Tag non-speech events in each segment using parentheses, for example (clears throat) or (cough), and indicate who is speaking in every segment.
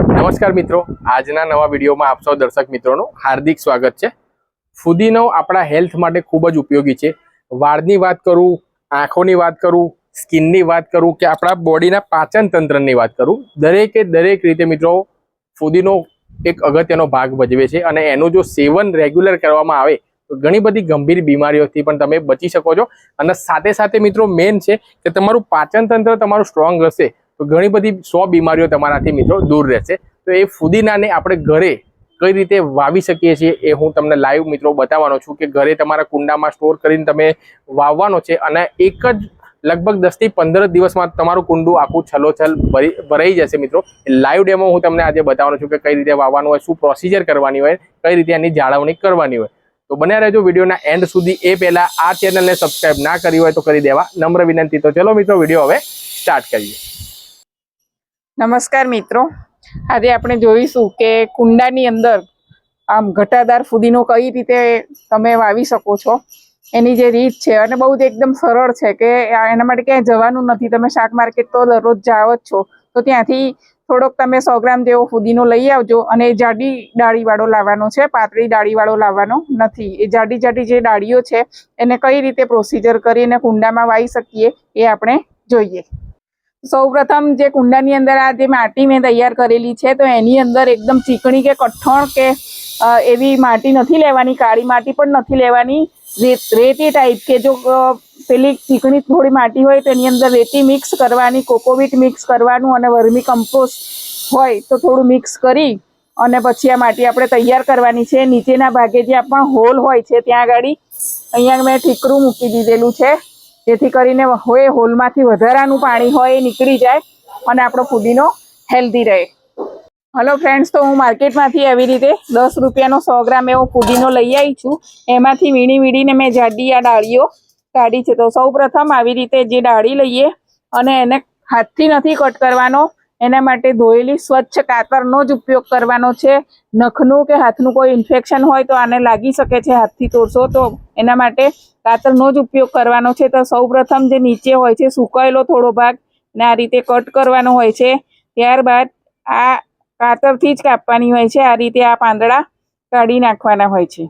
Speaker 1: નમસ્કાર મિત્રો. આજના નવા વિડીયોમાં આપ સૌ દર્શક મિત્રોનું હાર્દિક સ્વાગત છે. ફુદીનો આપણા હેલ્થ માટે ખૂબ જ ઉપયોગી છે. વાળની વાત કરું, આંખોની વાત કરું, સ્કિનની વાત કરું કે આપણા બોડીના પાચન તંત્રની વાત કરું, દરેકે દરેક રીતે મિત્રો ફુદીનો એક અગત્યનો ભાગ ભજવે છે અને એનું જો સેવન રેગ્યુલર કરવામાં આવે તો ઘણી બધી ગંભીર બીમારીઓથી પણ તમે બચી શકો છો. અને સાથે સાથે મિત્રો મેન છે કે તમારું પાચન તંત્ર તમારું સ્ટ્રોંગ હશે. તો ઘણી બધી સો બીમારીઓ તમારાથી મિત્રો દૂર રહેશે. તો એ ફુદીનાને આપણે ઘરે કઈ રીતે વાવી શકીએ છીએ એ હું તમને લાઈવ મિત્રો બતાવવાનો છું કે ઘરે તમારા કુંડામાં સ્ટોર કરીને તમે વાવવાનો છે અને એક જ લગભગ દસથી પંદર દિવસમાં તમારું કુંડું આખું છલોછલ ભરી, ભરાઈ જશે મિત્રો. લાઈવ ડેમો હું તમને આજે બતાવવાનો છું કે કઈ રીતે વાવવાનું હોય, શું પ્રોસિજર કરવાની હોય, કઈ રીતે એની જાળવણી કરવાની હોય. તો બન્યા રહેજો વિડીયોના એન્ડ સુધી. એ પહેલાં આ ચેનલને સબસ્ક્રાઈબ ના કરી હોય તો કરી દેવા. નમ્ર વિનંતી. તો ચલો મિત્રો વીડિયો હવે સ્ટાર્ટ કરીએ.
Speaker 2: નમસ્કાર મિત્રો. આજે આપણે જોઈશું કે કુંડાની અંદર આમ ઘટાદાર ફુદીનો કઈ રીતે તમે વાવી શકો છો, એની જે રીત છે અને બહુ જ એકદમ સરળ છે કે એના માટે ક્યાંય જવાનું નથી. તમે શાક માર્કેટ તો દરરોજ જાઓ જ છો, તો ત્યાંથી થોડોક તમે સો ગ્રામ જેવો ફુદીનો લઈ આવજો અને જાડી ડાળીવાળો લાવવાનો છે, પાતળી ડાળીવાળો લાવવાનો નથી. એ જાડી જાડી જે ડાળીઓ છે, એને કઈ રીતે પ્રોસિજર કરીને કુંડામાં વાવી શકીએ એ આપણે જોઈએ. સૌ પ્રથમ જે કુંડાની અંદર આ જે માટી મેં તૈયાર કરેલી છે, તો એની અંદર એકદમ ચીકણી કે કઠણ કે એવી માટી નથી લેવાની, કાળી માટી પણ નથી લેવાની. રેતી ટાઈપ કે જો પેલી ચીકણી થોડી માટી હોય, તો એની અંદર રેતી મિક્સ કરવાની કોકોવીટ મિક્સ કરવાનું અને વર્મી કમ્પોસ્ટ હોય, તો થોડું મિક્સ કરી અને પછી આ માટી આપણે તૈયાર કરવાની છે. નીચેના ભાગે જ્યાં પણ હોલ હોય છે, ત્યાં આગળ અહીંયા મેં ઠીકરું મૂકી દીધેલું છે. જેથી કરીને હોય હોલમાંથી વધારાનું પાણી હોય એ નીકળી જાય અને આપણો ફુદીનો હેલ્ધી રહે. હલો ફ્રેન્ડ્સ તો હું માર્કેટમાંથી આવી રીતે દસ રૂપિયાનો સો ગ્રામ એવો ફુદીનો લઈ આવી છું. એમાંથી વીણી વીણીને મેં જાડી આ ડાળીઓ કાઢી છે. તો સૌ આવી રીતે જે ડાળી લઈએ અને એને હાથથી નથી કટ કરવાનો. એના માટે ધોયેલી સ્વચ્છ કાતરનો જ ઉપયોગ કરવાનો છે. નખનું કે હાથનું કોઈ ઇન્ફેક્શન હોય તો આને લાગી શકે છે, હાથથી તોડશો તો એના માટે કાતરનો જ ઉપયોગ કરવાનો છે. તો સૌપ્રથમ જે નીચે હોય છે, સુકાયેલો થોડો ભાગ ને આ રીતે કટ કરવાનો હોય છે. ત્યારબાદ આ કાતરથી જ કાપવાની હોય છે. આ રીતે આ પાંદડા કાઢી નાખવાના હોય છે.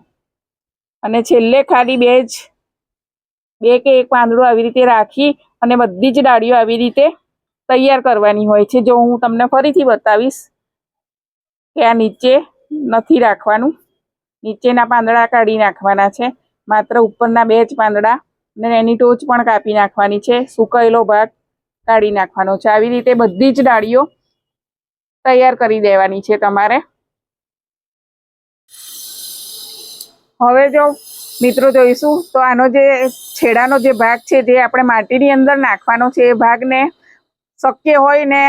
Speaker 2: અને છેલ્લે ખાલી બે જ, બે કે એક પાંદડું આવી રીતે રાખી અને બધી જ ડાળીઓ આવી રીતે તૈયાર કરવાની હોય છે. જો હું તમને ફરીથી બતાવીશ કે આ નીચે નથી રાખવાનું. નીચેના પાંદડા કાઢી નાખવાના છે. માત્ર ઉપરના બે જ પાંદડા ને એની ટોચ પણ કાપી નાખવાની છે. સુકાયેલો ભાગ કાઢી નાખવાનો છે. આવી રીતે બધી જ ડાળીઓ તૈયાર કરી દેવાની છે તમારે. હવે જો મિત્રો જોઈશું તો આનો જે છેડાનો જે ભાગ છે, જે આપણે માટીની અંદર નાખવાનો છે એ ભાગને શક્ય હોય ને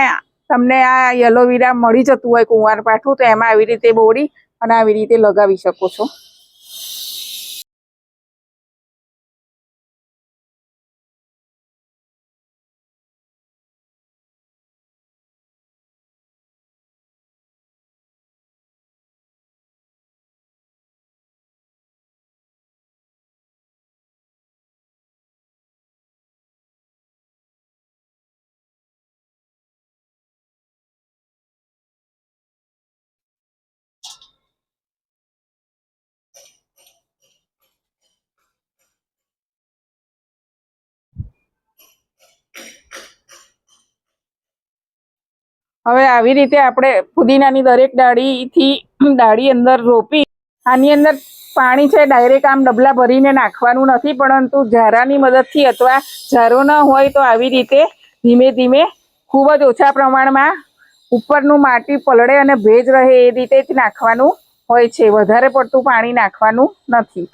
Speaker 2: તમને આ એલોવેરા મળી જતું હોય કુંવાર પાઠું તો એમાં આવી રીતે બોડી અને આવી રીતે લગાવી શકો છો. હવે આવી રીતે આપણે પુદીનાની દરેક ડાળીથી (clears throat) ડાળી અંદર રોપી, આની અંદર પાણી છે ડાયરેક્ટ આમ ડબલા ભરીને નાખવાનું નથી, પરંતુ ઝારાની મદદથી અથવા ઝારો ન હોય તો આવી રીતે ધીમે ધીમે ખૂબ જ ઓછા પ્રમાણમાં ઉપરનું માટી પલળે અને ભેજ રહે એ રીતે જ નાખવાનું હોય છે. વધારે પડતું પાણી નાખવાનું નથી.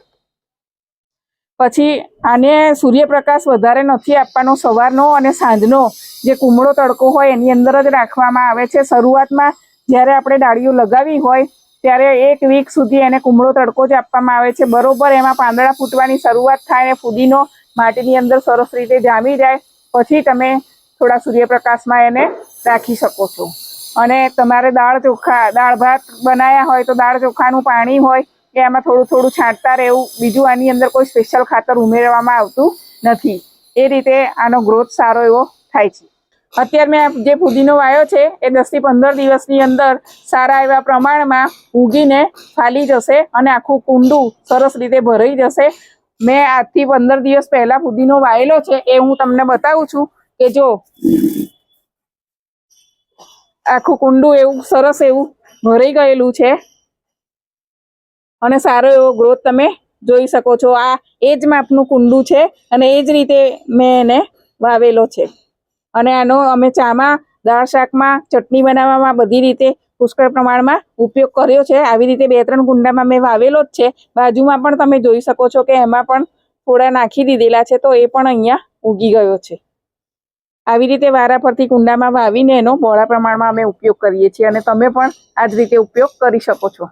Speaker 2: પછી આને સૂર્યપ્રકાશ વધારે નથી આપવાનો, સવારનો અને સાંજનો જે કુમળો તડકો હોય એની અંદર જ રાખવામાં આવે છે. શરૂઆતમાં જ્યારે આપણે ડાળીઓ લગાવી હોય, ત્યારે એક વીક સુધી એને કુમળો તડકો જ આપવામાં આવે છે. બરોબર, એમાં પાંદડા ફૂટવાની શરૂઆત થાય અને ફુદીનો માટીની અંદર સરસ રીતે જામી જાય, પછી તમે થોડા સૂર્યપ્રકાશમાં એને રાખી શકો છો. અને તમારે દાળ ચોખા, દાળ ભાત બનાવ્યા હોય તો દાળ ચોખાનું પાણી હોય કે એમાં થોડું થોડું છાંટતા રહેવું. બીજું આની અંદર કોઈ સ્પેશિયલ ખાતર ઉમેરવામાં આવતું નથી. એ રીતે આનો ગ્રોથ સારો એવો થાય છે. અત્યારે મેં જે ફુદીનો વાયો છે, એ દસથી પંદર દિવસની અંદર સારા એવા પ્રમાણમાં ઉગીને ફાલી જશે અને આખું કુંડું સરસ રીતે ભરાઈ જશે. મેં આજથી પંદર દિવસ પહેલા ફુદીનો વાયેલો છે, એ હું તમને બતાવું છું કે જો આખું કુંડું એવું સરસ એવું ભરાઈ ગયેલું છે. અને સારો એવો ગ્રોથ તમે જોઈ શકો છો. આ એ જ માપનું કુંડું છે અને એ જ રીતે મેં એને વાવેલો છે. અને આનો અમે ચામાં, દાળ શાકમાં, ચટણી બનાવવામાં બધી રીતે પુષ્કળ પ્રમાણમાં ઉપયોગ કર્યો છે. આવી રીતે બે ત્રણ કુંડામાં મેં વાવેલો જ છે. બાજુમાં પણ તમે જોઈ શકો છો કે એમાં પણ થોડા નાખી દીધેલા છે તો એ પણ અહીંયા ઉગી ગયો છે. આવી રીતે વારા પરથી કુંડામાં વાવીને એનો બહોળા પ્રમાણમાં અમે ઉપયોગ કરીએ છીએ અને તમે પણ આ જ રીતે ઉપયોગ કરી શકો છો.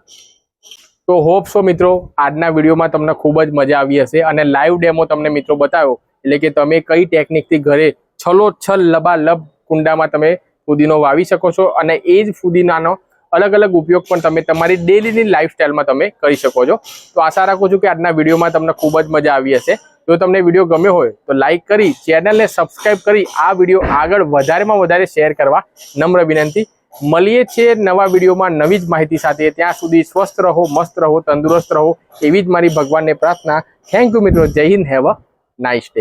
Speaker 1: તો હોપ સો મિત્રો, આજના વિડીયોમાં તમને ખૂબ જ મજા આવી હશે અને લાઈવ ડેમો તમને મિત્રો બતાવ્યો, એટલે કે તમે કઈ ટેકનિકથી ઘરે છલો છલ લબાલબ કુંડામાં તમે ફુદીનો વાવી શકો છો અને એ જ ફુદીનાનો અલગ અલગ ઉપયોગ પણ તમે તમારી ડેલીની લાઈફસ્ટાઈલમાં તમે કરી શકો છો. તો આશા રાખું છું કે આજના વિડીયોમાં તમને ખૂબ જ મજા આવી હશે. જો તમને વીડિયો ગમ્યો હોય તો લાઈક કરી ચેનલને સબસ્ક્રાઈબ કરી આ વીડિયો આગળ વધારેમાં વધારે શેર કરવા નમ્ર વિનંતી. મળીએ છીએ નવા વિડીયોમાં નવી જ માહિતી સાથે. ત્યાં સુધી સ્વસ્થ રહો, મસ્ત રહો, તંદુરસ્ત રહો એવી જ મારી ભગવાનને પ્રાર્થના. થેન્ક યુ મિત્રો. જય Hind. Have a nice day